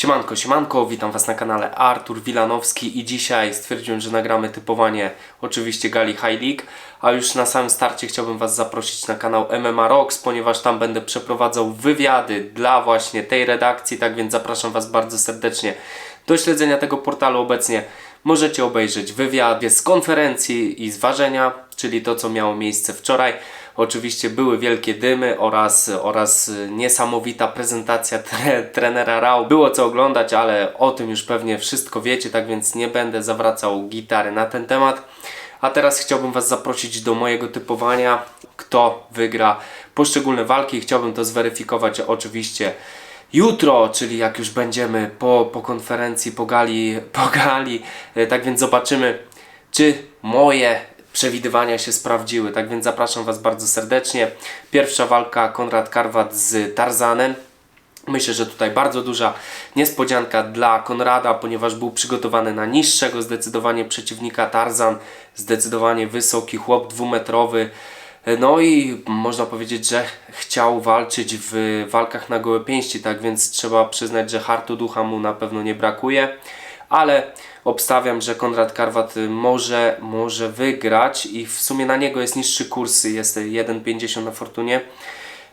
Siemanko, siemanko, witam Was na kanale Artur Wilanowski i dzisiaj stwierdziłem, że nagramy typowanie oczywiście gali High League, a już na samym starcie chciałbym Was zaprosić na kanał MMA Rocks, ponieważ tam będę przeprowadzał wywiady dla właśnie tej redakcji, tak więc zapraszam Was bardzo serdecznie do śledzenia tego portalu obecnie. Możecie obejrzeć wywiad z konferencji i z ważenia, czyli to co miało miejsce wczoraj. Oczywiście były wielkie dymy oraz, oraz niesamowita prezentacja tre, trenera Rao. Było co oglądać, ale o tym już pewnie wszystko wiecie, tak więc nie będę zawracał gitary na ten temat. A teraz chciałbym Was zaprosić do mojego typowania, kto wygra poszczególne walki. Chciałbym to zweryfikować oczywiście jutro, czyli jak już będziemy po, po konferencji, po gali, po gali. E, Tak więc zobaczymy, czy moje przewidywania się sprawdziły. Tak więc zapraszam Was bardzo serdecznie. Pierwsza walka Konrad Karwat z Tarzanem. Myślę, że tutaj bardzo duża niespodzianka dla Konrada, ponieważ był przygotowany na niższego zdecydowanie przeciwnika Tarzan. Zdecydowanie wysoki chłop dwumetrowy. No i można powiedzieć, że chciał walczyć w walkach na gołe pięści, tak więc trzeba przyznać, że hartu ducha mu na pewno nie brakuje. Ale obstawiam, że Konrad Karwat może, może wygrać i w sumie na niego jest niższy kurs, jest 1,50 na Fortunie.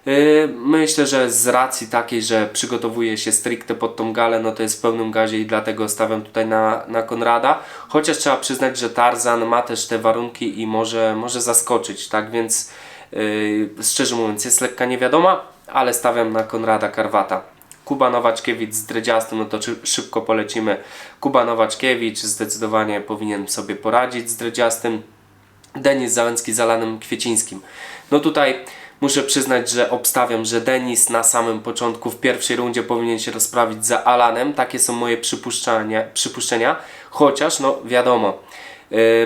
Yy, Myślę, że z racji takiej, że przygotowuje się stricte pod tą galę, no to jest w pełnym gazie i dlatego stawiam tutaj na, na Konrada. Chociaż trzeba przyznać, że Tarzan ma też te warunki i może, może zaskoczyć, tak więc yy, szczerze mówiąc jest lekka niewiadoma, ale stawiam na Konrada Karwata. Kuba Nowaczkiewicz z Dredziastym, no to szybko polecimy. Kuba Nowaczkiewicz zdecydowanie powinien sobie poradzić z Dredziastym. Denis Załęcki z Alanem Kwiecińskim. No tutaj muszę przyznać, że obstawiam, że Denis na samym początku w pierwszej rundzie powinien się rozprawić za Alanem. Takie są moje przypuszczenia, przypuszczenia. Chociaż, no wiadomo,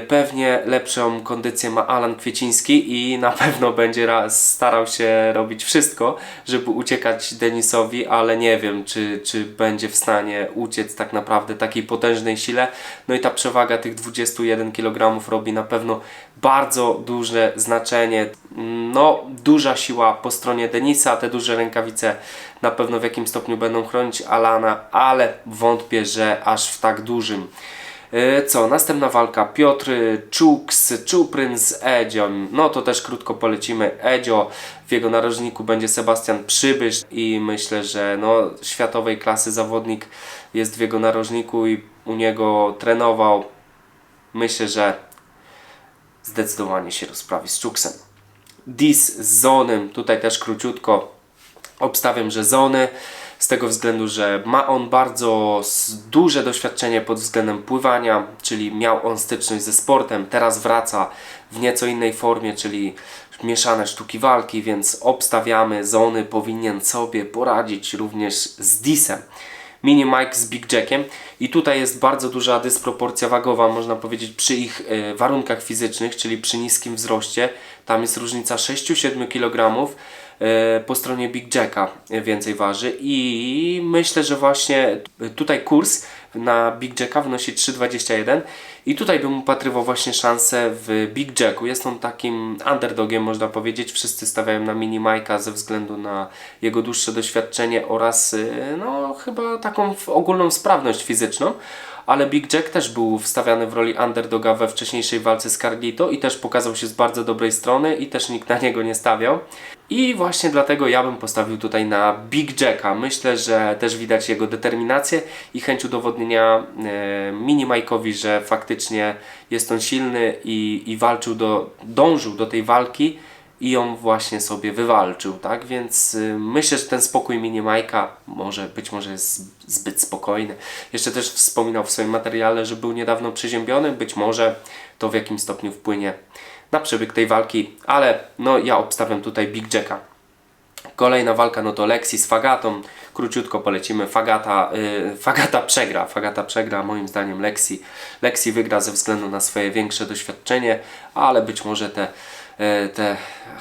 pewnie lepszą kondycję ma Alan Kwieciński i na pewno będzie starał się robić wszystko, żeby uciekać Denisowi, ale nie wiem, czy, czy będzie w stanie uciec tak naprawdę takiej potężnej sile. No i ta przewaga tych 21 kg robi na pewno bardzo duże znaczenie. No, duża siła po stronie Denisa, te duże rękawice na pewno w jakim stopniu będą chronić Alana, ale wątpię, że aż w tak dużym. E, Co? Następna walka Piotr Czuks, Czupryn z Edzią. No to też krótko polecimy. Edzio, w jego narożniku będzie Sebastian Przybysz i myślę, że no, światowej klasy zawodnik jest w jego narożniku i u niego trenował. Myślę, że zdecydowanie się rozprawi z Czuksem. Dis z Zonem, tutaj też króciutko obstawiam, że Zony z tego względu, że ma on bardzo duże doświadczenie pod względem pływania, czyli miał on styczność ze sportem, teraz wraca w nieco innej formie, czyli mieszane sztuki walki, więc obstawiamy, Zony powinien sobie poradzić również z Disem. Mini Mike z Big Jackiem i tutaj jest bardzo duża dysproporcja wagowa, można powiedzieć, przy ich e, warunkach fizycznych, czyli przy niskim wzroście. Tam jest różnica 6-7 kg e, po stronie Big Jacka więcej waży i myślę, że właśnie tutaj kurs na Big Jacka wynosi 3,21 i tutaj bym upatrywał właśnie szansę w Big Jacku. Jest on takim underdogiem, można powiedzieć. Wszyscy stawiają na mini Majka ze względu na jego dłuższe doświadczenie oraz y, no chyba taką ogólną sprawność fizyczną. Ale Big Jack też był wstawiany w roli underdoga we wcześniejszej walce z Carlito i też pokazał się z bardzo dobrej strony i też nikt na niego nie stawiał. I właśnie dlatego ja bym postawił tutaj na Big Jacka. Myślę, że też widać jego determinację i chęć udowodnienia e, Mini Mike'owi, że faktycznie jest on silny i, i walczył do, dążył do tej walki i ją właśnie sobie wywalczył, tak? Więc y, myślę, że ten spokój Mini Majka może być może jest zbyt spokojny. Jeszcze też wspominał w swoim materiale, że był niedawno przeziębiony, być może to w jakim stopniu wpłynie na przebieg tej walki, ale no ja obstawiam tutaj Big Jacka. Kolejna walka no to Lexi z Fagatą. Króciutko polecimy. Fagata, y, Fagata przegra. Fagata przegra, moim zdaniem Lexi. Lexi wygra ze względu na swoje większe doświadczenie, ale być może te, te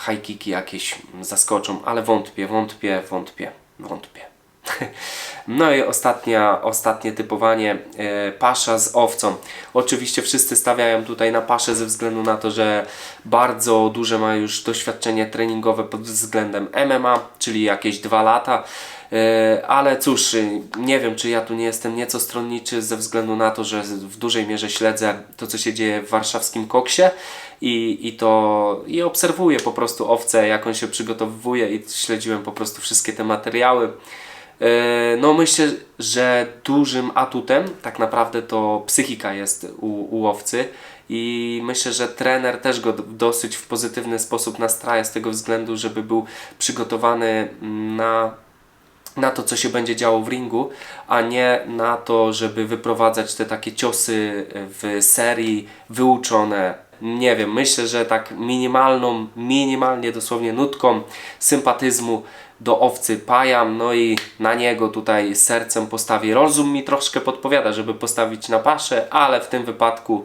high kicki jakieś zaskoczą, ale wątpię, wątpię, wątpię, wątpię. No i ostatnia, ostatnie typowanie e, pasza z owcą. Oczywiście wszyscy stawiają tutaj na paszę ze względu na to, że bardzo duże ma już doświadczenie treningowe pod względem MMA, czyli jakieś dwa lata. E, Ale cóż, y, nie wiem, czy ja tu nie jestem nieco stronniczy ze względu na to, że w dużej mierze śledzę to, co się dzieje w warszawskim koksie i, i to i obserwuję po prostu owce, jak on się przygotowuje i śledziłem po prostu wszystkie te materiały. E, No myślę, że dużym atutem tak naprawdę to psychika jest u, u łowcy i myślę, że trener też go dosyć w pozytywny sposób nastraja z tego względu, żeby był przygotowany na na to, co się będzie działo w ringu, a nie na to, żeby wyprowadzać te takie ciosy w serii wyuczone. Nie wiem, myślę, że tak minimalną, minimalnie dosłownie nutką sympatyzmu do owcy pajam, no i na niego tutaj sercem postawię. Rozum mi troszkę podpowiada, żeby postawić na paszę, ale w tym wypadku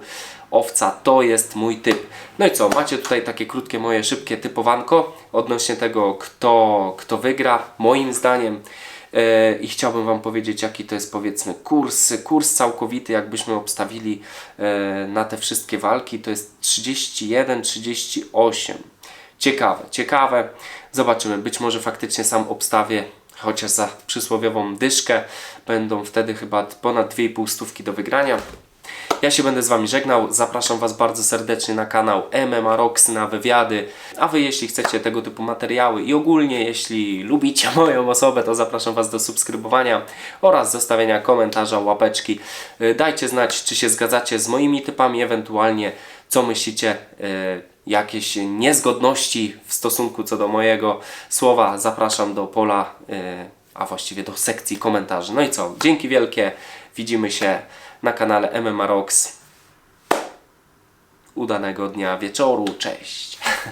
owca to jest mój typ. No i co, macie tutaj takie krótkie moje szybkie typowanko odnośnie tego, kto, kto wygra, moim zdaniem. E, I chciałbym Wam powiedzieć, jaki to jest powiedzmy kurs, kurs całkowity, jakbyśmy obstawili e, na te wszystkie walki, to jest 31-38. Ciekawe, ciekawe. Zobaczymy, być może faktycznie sam obstawię, chociaż za przysłowiową dyszkę. Będą wtedy chyba ponad 2,5 stówki do wygrania. Ja się będę z Wami żegnał. Zapraszam Was bardzo serdecznie na kanał MMA Rocks na wywiady. A Wy, jeśli chcecie tego typu materiały i ogólnie, jeśli lubicie moją osobę, to zapraszam Was do subskrybowania oraz zostawienia komentarza, łapeczki. Y, Dajcie znać, czy się zgadzacie z moimi typami, ewentualnie co myślicie, y, jakieś niezgodności w stosunku co do mojego słowa. Zapraszam do pola, y, a właściwie do sekcji komentarzy. No i co? Dzięki wielkie. Widzimy się na kanale MMA Rocks. Udanego dnia wieczoru. Cześć.